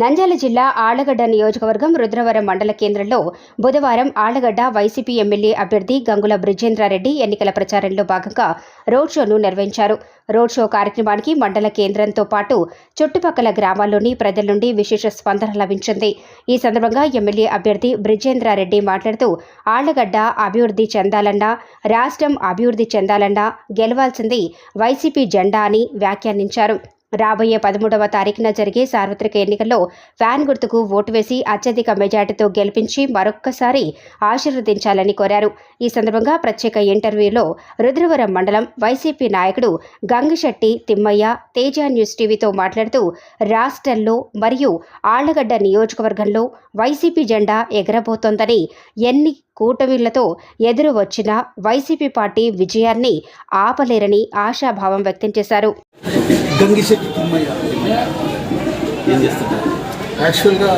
నంద్యాల జిల్లా ఆళ్ళగడ్డ నియోజకవర్గం రుద్రవరం మండల కేంద్రంలో బుధవారం ఆళ్ళగడ్డ వైసీపీ ఎమ్మెల్యే అభ్యర్థి గంగుల బ్రిజేంద్రారెడ్డి ఎన్నికల ప్రచారంలో భాగంగా రోడ్ షోను నిర్వహించారు. రోడ్ షో కార్యక్రమానికి మండల కేంద్రంతో పాటు చుట్టుపక్కల గ్రామాల్లోని ప్రజల నుండి విశేష స్పందన లభించింది. ఈ సందర్భంగా ఎమ్మెల్యే అభ్యర్థి బ్రిజేంద్రారెడ్డి మాట్లాడుతూ ఆళ్ళగడ్డ అభివృద్ధి చెందాలన్నా రాష్ట్రం అభివృద్ధి చెందాలన్నా గెలవాల్సింది వైసీపీ జెండా అని వ్యాఖ్యానించారు. రాబోయే పదమూడవ తారీఖున జరిగే సార్వత్రిక ఎన్నికల్లో ఫ్యాన్ గుర్తుకు ఓటు వేసి అత్యధిక మెజార్టీతో గెలిపించి మరొక్కసారి ఆశీర్వదించాలని కోరారు. ఈ సందర్భంగా ప్రత్యేక ఇంటర్వ్యూలో రుద్రవరం మండలం వైసీపీ నాయకుడు గంగిశెట్టి తిమ్మయ్య తేజ న్యూస్ టీవీతో మాట్లాడుతూ రాష్ట్రంలో మరియు ఆళ్ళగడ్డ నియోజకవర్గంలో వైసీపీ జెండా ఎగరబోతోందని ఎన్ని కూటమిలతో ఎదురు వచ్చినా వైసీపీ పార్టీ విజయాన్ని ఆపలేరని ఆశాభావం వ్యక్తం చేశారు. యాక్చువల్గా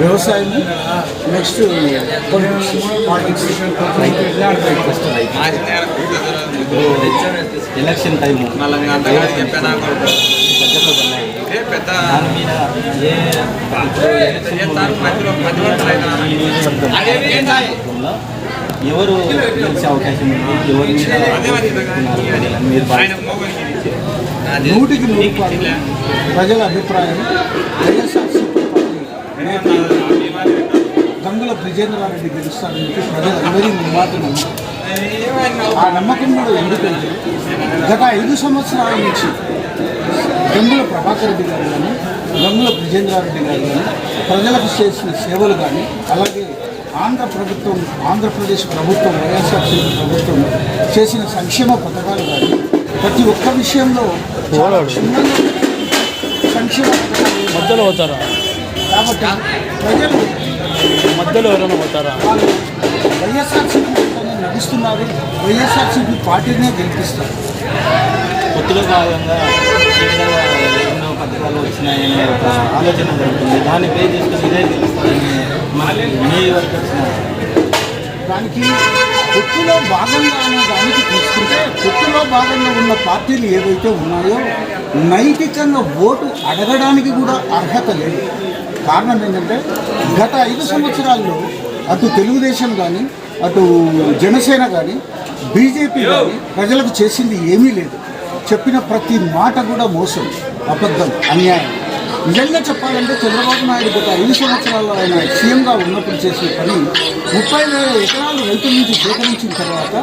వ్యవసాయం next politics politics election time నియోజకవర్గంలో ఎవరు గెలిచే అవకాశం ఉంది ఎవరి మీరు? నూటికి నూరు ప్రజల అభిప్రాయం గంగుల బ్రిజేంద్రారెడ్డి గెలుస్తారని చెప్పి ప్రజలందరి మాత్రం ఆ నమ్మకం కూడా ఎందుకంటే గత ఐదు సంవత్సరాల నుంచి గంగుల ప్రభాకర్ రెడ్డి గారు కానీ గంగుల బ్రిజేంద్రారెడ్డి గారు కానీ ప్రజలకు చేసిన సేవలు కానీ అలాగే ఆంధ్ర ప్రభుత్వం ఆంధ్రప్రదేశ్ ప్రభుత్వం వైఎస్ఆర్సీపీ ప్రభుత్వం చేసిన సంక్షేమ పథకాలు కానీ ప్రతి ఒక్క విషయంలో సంక్షేమ మధ్యలో పోతారా కాబట్టి ప్రజలు మధ్యలో ఎవరైనా పోతారా వైఎస్ఆర్సీపీ నడుస్తున్నారు వైఎస్ఆర్సీపీ పార్టీనే గెలిపిస్తారు. పొత్తులో భాగంగా అనే ఒక ఆలోచన జరుగుతుంది. దాన్ని పే చేసుకుని ఇదే మనకి మే వరకు వచ్చిన దానికి పొత్తులో భాగంగా అనే దానికి తీసుకుంటే పొత్తులో భాగంగా ఉన్న పార్టీలు ఏవైతే ఉన్నాయో నైతికంగా ఓటు అడగడానికి కూడా అర్హత లేదు. కారణం ఏంటంటే గత ఐదు సంవత్సరాల్లో అటు తెలుగుదేశం కానీ అటు జనసేన కానీ బీజేపీ కానీ ప్రజలకు చేసింది ఏమీ లేదు. చెప్పిన ప్రతి మాట కూడా మోసం అబద్ధం అన్యాయం. నిజంగా చెప్పాలంటే చంద్రబాబు నాయుడు గత ఐదు సంవత్సరాల్లో ఆయన సీఎంగా ఉన్నప్పుడు చేసిన పని ముప్పై వేల ఎకరాలు రైతుల నుంచి సేకరించిన తర్వాత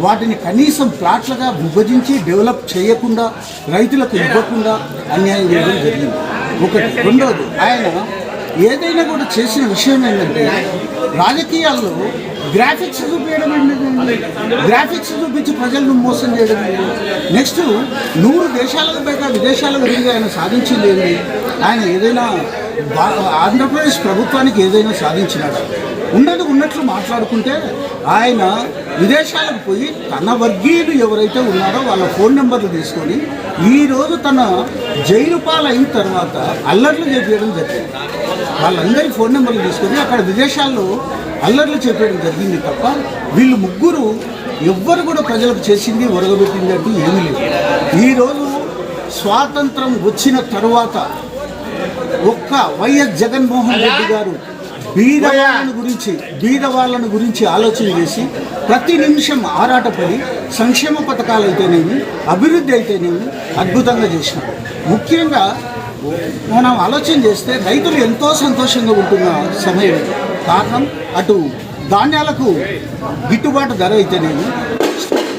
వాటిని కనీసం ప్లాట్లుగా విభజించి డెవలప్ చేయకుండా రైతులకు ఇవ్వకుండా అన్యాయం చేయడం జరిగింది. ఒకటి. రెండవది ఆయన ఏదైనా కూడా చేసిన విషయం ఏంటంటే రాజకీయాల్లో గ్రాఫిక్స్ చూపించడం అండి గ్రాఫిక్స్ చూపించి ప్రజలను మోసం చేయడం ఏంటి? నెక్స్ట్ నూరు దేశాలకు పైగా విదేశాలకు తిరిగి ఆయన సాధించింది ఏంటి ఆయన ఏదైనా ఆంధ్రప్రదేశ్ ప్రభుత్వానికి ఏదైనా సాధించినాడు? ఉన్నది ఉన్నట్లు మాట్లాడుకుంటే ఆయన విదేశాలకు పోయి తన వర్గీయులు ఎవరైతే ఉన్నారో వాళ్ళ ఫోన్ నెంబర్లు తీసుకొని ఈరోజు తన జైలు పాలైన తర్వాత అల్లర్లు చేపించడం జరిగింది. వాళ్ళందరి ఫోన్ నెంబర్లు తీసుకొని అక్కడ విదేశాల్లో అల్లర్లు చెప్పడం జరిగింది తప్ప వీళ్ళు ముగ్గురు ఎవ్వరు కూడా ప్రజలకు చేసింది ఒరగబెట్టింది అంటూ ఏమీ లేదు. ఈరోజు స్వాతంత్రం వచ్చిన తరువాత ఒక్క వైఎస్ జగన్మోహన్ రెడ్డి గారు బీద గురించి బీదవాళ్ళను గురించి ఆలోచన చేసి ప్రతి నిమిషం ఆరాటపడి సంక్షేమ పథకాలు అయితేనేమి అభివృద్ధి అయితేనేమి అద్భుతంగా చేసినారు. ముఖ్యంగా మనం ఆలోచన చేస్తే రైతులు ఎంతో సంతోషంగా ఉంటున్న సమయం కారణం అటు ధాన్యాలకు గిట్టుబాటు ధర అయితేనేమి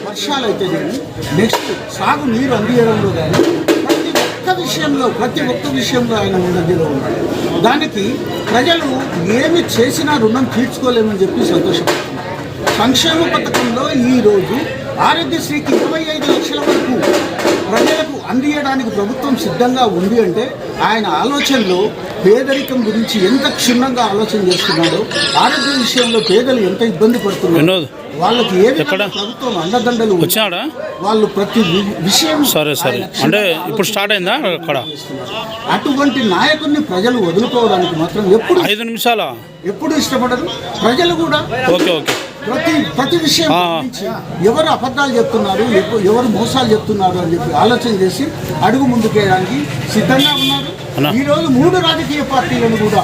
వర్షాలు అయితేనేమి నెక్స్ట్ సాగు నీరు అందియడంలో కానీ ప్రతి ఒక్క విషయంలో ప్రతి ఒక్క విషయంలో ఆయన ముందంజలో ఉన్నాడు. దానికి ప్రజలు ఏమి చేసినా రుణం తీర్చుకోలేమని చెప్పి సంతోషపడుతున్నారు. సంక్షేమ పథకంలో ఈరోజు ఆరోగ్యశ్రీకి ఇరవై ఐదు లక్షల వరకు ప్రజలకు అందియడానికి ప్రభుత్వం సిద్ధంగా ఉంది అంటే ఆయన ఆలోచనలో పేదరికం గురించి ఎంత క్షుణ్ణంగా ఆలోచన చేస్తున్నాడో ఆరోగ్య విషయంలో పేదలు ఎంత ఇబ్బంది పడుతున్నారో వాళ్ళకి ఏ? ప్రభుత్వం అండదండలు వచ్చాడా? వాళ్ళు ప్రతి విషయం సరే సరే. అంటే ఇప్పుడు స్టార్ట్ అయిందా అక్కడ? అటువంటి నాయకుడిని ప్రజలు వదులుకోవడానికి మాత్రం ఎప్పుడు ఐదు నిమిషాలా? ఎప్పుడు ఇష్టపడరు ప్రజలు కూడా ఓకే ఓకే. ప్రతి ప్రతి విషయం ఎవరు అబద్ధాలు చెప్తున్నారు ఎవ- ఎవరు మోసాలు చెప్తున్నారు అని చెప్పి ఆలోచన చేసి అడుగు ముందుకేయడానికి సిద్ధంగా ఉన్నారు అన్నా. ఈ రోజు మూడు రాజకీయ పార్టీలను కూడా.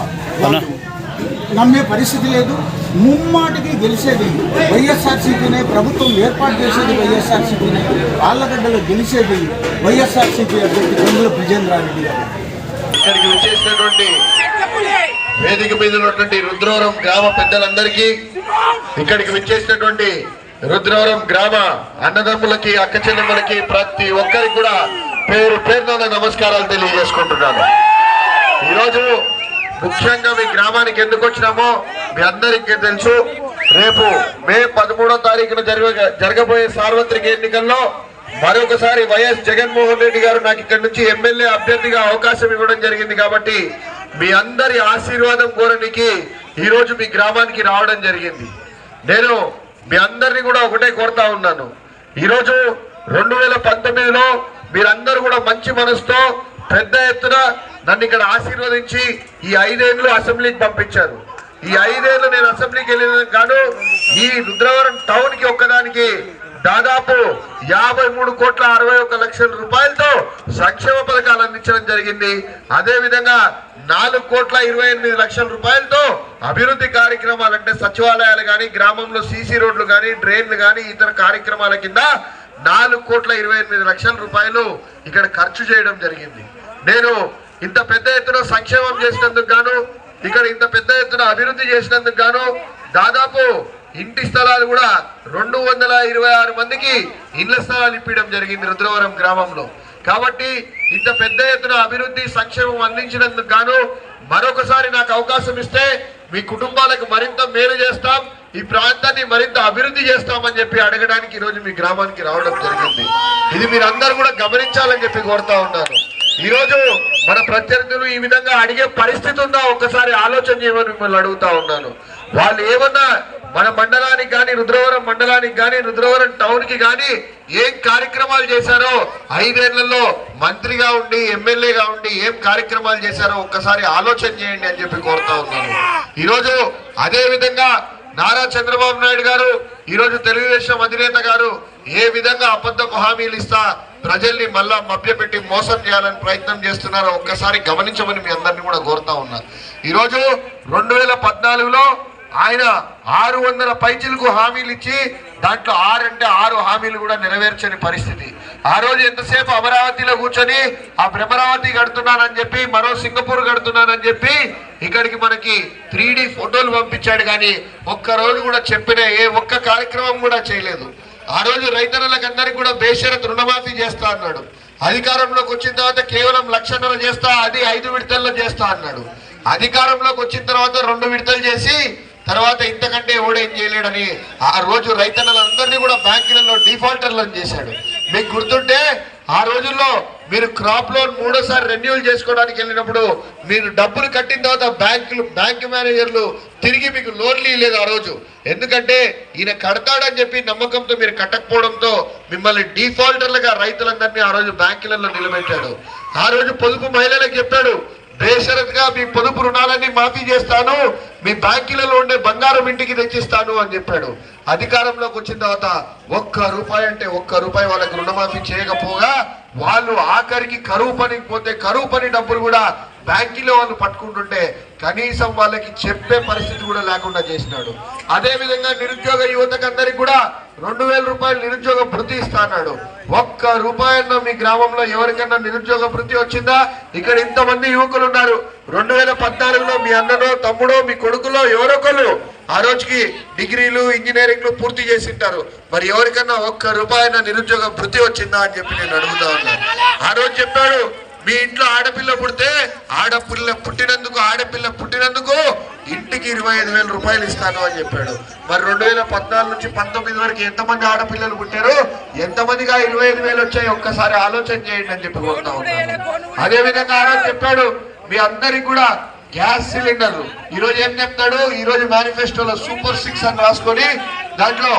నమ్మే పరిస్థితి లేదు ముమ్మాటికి గెలిచేది వైఎస్ఆర్సీపీనే ప్రభుత్వం ఏర్పాటు చేసేది వైఎస్ఆర్సీపీనే ఆళ్ళగడ్డలో గెలిచేది వైఎస్ఆర్సీపీ అభ్యర్థి గంగుల బ్రిజేంద్రారెడ్డి గారు ఇక్కడికి వచ్చేసినటువంటి వేదిక మీద ఉన్నటువంటి రుద్రవరం గ్రామ పెద్దలందరికీ ఇక్కడికి విచ్చేసినటువంటి రుద్రవరం గ్రామ అన్నదమ్ములకి అక్క చెల్లెమ్మలకి ప్రతి ఒక్కరికి కూడా పేరు పేరున నమస్కారాలు తెలియజేసుకుంటున్నాను. ఈరోజు ముఖ్యంగా మీ గ్రామానికి ఎందుకు వచ్చినామో మీ అందరికీ తెలుసు. రేపు మే పదమూడో తారీఖున జరగ జరగబోయే సార్వత్రిక ఎన్నికల్లో మరొకసారి వైఎస్ జగన్మోహన్ రెడ్డి గారు నాకు ఇక్కడ నుంచి ఎమ్మెల్యే అభ్యర్థిగా అవకాశం ఇవ్వడం జరిగింది కాబట్టి మీ అందరి ఆశీర్వాదం కోరడానికి ఈరోజు మీ గ్రామానికి రావడం జరిగింది. నేను మీ అందరినీ కూడా ఒకటే కోరుతా ఉన్నాను. ఈరోజు రెండు వేల పంతొమ్మిదిలో మీరందరూ కూడా మంచి మనసుతో పెద్ద ఎత్తున నన్ను ఇక్కడ ఆశీర్వదించి ఈ ఐదేళ్ళు అసెంబ్లీకి పంపించారు. ఈ ఐదేళ్ళు నేను అసెంబ్లీకి వెళ్ళిన కాను ఈ రుద్రవరం టౌన్కి ఒక్కదానికి దాదాపు యాభై మూడు కోట్ల అరవై ఒక లక్షల రూపాయలతో సంక్షేమ పథకాలు అందించడం జరిగింది. అదే విధంగా నాలుగు కోట్ల ఇరవై ఎనిమిది లక్షల రూపాయలతో అభివృద్ధి కార్యక్రమాలు అంటే సచివాలయాలు కానీ గ్రామంలో సీసీ రోడ్లు కానీ డ్రైన్లు కానీ ఇతర కార్యక్రమాల కింద నాలుగు కోట్ల ఇరవై ఎనిమిది లక్షల రూపాయలు ఇక్కడ ఖర్చు చేయడం జరిగింది. నేను ఇంత పెద్ద ఎత్తున సంక్షేమం చేసినందుకు గాను ఇక్కడ ఇంత పెద్ద ఎత్తున అభివృద్ధి చేసినందుకు గాను దాదాపు ఇంటి స్థలాలు కూడా రెండు వందల ఇరవై ఆరు మందికి ఇళ్ళ స్థలాలు ఇప్పించడం జరిగింది రుద్రవరం గ్రామంలో. కాబట్టి ఇంత పెద్ద ఎత్తున అభివృద్ధి సంక్షేమం అందించినందుకు గాను మరొకసారి నాకు అవకాశం ఇస్తే మీ కుటుంబాలకు మరింత మేలు చేస్తాం ఈ ప్రాంతాన్ని మరింత అభివృద్ధి చేస్తామని చెప్పి అడగడానికి ఈరోజు మీ గ్రామానికి రావడం జరిగింది. ఇది మీరందరూ కూడా గమనించాలని చెప్పి కోరుతా ఉన్నాను. ఈరోజు మన ప్రత్యర్థులు ఈ విధంగా అడిగే పరిస్థితి ఉందా? ఒక్కసారి ఆలోచన చేయమని మిమ్మల్ని అడుగుతా ఉన్నాను. వాళ్ళు ఏమన్నా మన మండలానికి కానీ రుద్రవరం మండలానికి కానీ రుద్రవరం టౌన్కి కానీ ఏం కార్యక్రమాలు చేశారో ఐదేళ్ళలో మంత్రిగా ఉండి ఎమ్మెల్యేగా ఉండి ఏం కార్యక్రమాలు చేశారో ఒక్కసారి ఆలోచన చేయండి అని చెప్పి కోరుతా ఉన్నాను. ఈరోజు అదే విధంగా నారా చంద్రబాబు నాయుడు గారు ఈరోజు తెలుగుదేశం అధినేత గారు ఏ విధంగా అబద్ధపు హామీలు ఇస్తా ప్రజల్ని మళ్ళా మభ్యపెట్టి మోసం చేయాలని ప్రయత్నం చేస్తున్నారో ఒక్కసారి గమనించమని మీ అందరినీ కూడా కోరుతా ఉన్నారు ఈరోజు రెండు వేల పద్నాలుగులో ఆయన ఆరు వందల పైచీలకు హామీలు ఇచ్చి దాంట్లో ఆరు అంటే ఆరు హామీలు కూడా నెరవేర్చని పరిస్థితి. ఆ రోజు ఎంతసేపు అమరావతిలో కూర్చొని ఆ భ్రమరావతి కడుతున్నానని చెప్పి మరో సింగపూర్ కడుతున్నానని చెప్పి ఇక్కడికి మనకి త్రీ ఫోటోలు పంపించాడు కానీ ఒక్క రోజు కూడా చెప్పిన ఏ ఒక్క కార్యక్రమం కూడా చేయలేదు. ఆ రోజు రైతన్నలకు అందరికి కూడా బేషరత్ రుణమాఫీ చేస్తా అన్నాడు. అధికారంలోకి వచ్చిన తర్వాత కేవలం లక్షన్నర చేస్తా అది ఐదు విడతల్లో చేస్తా అన్నాడు. అధికారంలోకి వచ్చిన తర్వాత రెండు విడతలు చేసి తర్వాత ఇంతకంటే ఓడేం చేయలేడని ఆ రోజు రైతన్నలందరినీ కూడా బ్యాంకులలో డిఫాల్టర్లను చేశాడు. మీకు గుర్తుంటే ఆ రోజుల్లో మీరు క్రాప్ లోన్ మూడోసారి రెన్యూల్ చేసుకోవడానికి వెళ్ళినప్పుడు మీరు డబ్బులు కట్టిన తర్వాత బ్యాంకులు బ్యాంక్ మేనేజర్లు తిరిగి మీకు లోన్లు ఇవ్వలేదు ఆ రోజు. ఎందుకంటే ఈయన కడతాడని చెప్పి నమ్మకంతో మీరు కట్టకపోవడంతో మిమ్మల్ని డిఫాల్టర్లుగా రైతులందరినీ ఆ రోజు బ్యాంకులలో నిలబెట్టాడు. ఆ రోజు పొదుపు మహిళలకు చెప్పాడు బేషరత్గా మీ పొదుపు రుణాలన్నీ మాఫీ చేస్తాను మీ బ్యాంకులలో ఉండే బంగారం ఇంటికి తెచ్చిస్తాను అని చెప్పాడు. అధికారంలోకి వచ్చిన తర్వాత ఒక్క రూపాయి అంటే ఒక్క రూపాయి వాళ్ళకి రుణమాఫీ చేయకపోగా వాళ్ళు ఆఖరికి కరువు పని పోతే కరువు పని డబ్బులు కూడా బ్యాంకులో వాళ్ళు పట్టుకుంటుంటే కనీసం వాళ్ళకి చెప్పే పరిస్థితి కూడా లేకుండా చేసినాడు. అదే విధంగా నిరుద్యోగ యువతకు అందరికి కూడా రెండు వేల రూపాయలు నిరుద్యోగ భృతి ఇస్తా అన్నాడు. ఒక్క రూపాయన్న మీ గ్రామంలో ఎవరికన్నా నిరుద్యోగ భృతి వచ్చిందా? ఇక్కడ ఇంతమంది యువకులు ఉన్నారు. రెండు వేల పద్నాలుగులో మీ అన్నలో తమ్ముడో మీ కొడుకులో ఎవరొకరు ఆ రోజుకి డిగ్రీలు ఇంజనీరింగ్లు పూర్తి చేసింటారు. మరి ఎవరికన్నా ఒక్క రూపాయన నిరుద్యోగ భృతి వచ్చిందా అని చెప్పి నేను అడుగుతా ఉన్నాను ఆ రోజు చెప్పాడు మీ ఇంట్లో ఆడపిల్ల పుడితే ఆడపిల్ల పుట్టినందుకు ఆడపిల్ల పుట్టినందుకు ఇంటికి ఇరవై ఐదు వేల రూపాయలు ఇస్తాను అని చెప్పాడు. మరి రెండు వేల పద్నాలుగు నుంచి పంతొమ్మిది వరకు ఎంతమంది ఆడపిల్లలు పుట్టారు? ఎంతమందిగా ఇరవై ఐదు వేలు వచ్చాయి? ఒక్కసారి ఆలోచన చేయండి అని చెప్పి కోరుతా ఉన్నాను. అదే విధంగా ఆ చెప్పాడు. మీ అందరికి కూడా గ్యాస్ సిలిండర్లు ఈ రోజు ఏం చెప్తాడు? ఈ రోజు మేనిఫెస్టోలో సూపర్ సిక్స్ అని రాసుకొని దాంట్లో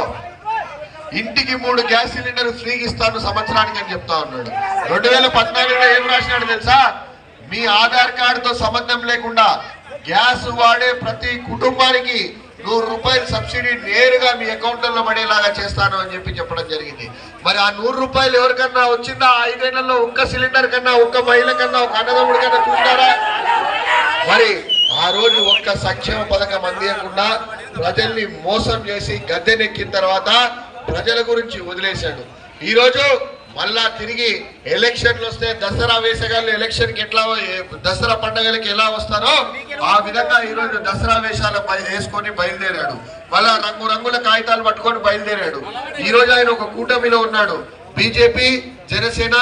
ఇంటికి మూడు గ్యాస్ సిలిండర్ ఫ్రీగా ఇస్తాను సంవత్సరానికి అని చెప్తా ఉన్నాడు. రెండు వేల పద్నాలుగులో ఏం రాసినాడు తెలుసా? మీ ఆధార్ కార్డుతో సంబంధం లేకుండా గ్యాస్ వాడే ప్రతి కుటుంబానికి నూరు రూపాయలు సబ్సిడీ నేరుగా మీ అకౌంట్లలో పడేలాగా చేస్తాను అని చెప్పి చెప్పడం జరిగింది. మరి ఆ నూరు రూపాయలు ఎవరికన్నా వచ్చిందా? ఐదేళ్ళలో ఒక్క సిలిండర్ కన్నా ఒక్క మహిళ కన్నా ఒక అన్నదమ్ముడి కన్నా చూస్తారా మరి ఆ రోజు ఒక్క సంక్షేమ పథకం అందియకుండా ప్రజల్ని మోసం చేసి గద్దెనెక్కిన తర్వాత ప్రజల గురించి వదిలేశాడు. ఈరోజు మళ్ళా తిరిగి ఎలక్షన్లు వస్తే దసరా వేషగాళ్ళు ఎలక్షన్కి ఎట్లా దసరా పండుగలకి ఎలా వస్తారో ఆ విధంగా ఈరోజు దసరా వేషాలు వేసుకొని బయలుదేరాడు. మళ్ళా రంగు రంగుల కాగితాలు పట్టుకొని బయలుదేరాడు. ఈరోజు ఆయన ఒక కూటమిలో ఉన్నాడు. బీజేపీ జనసేన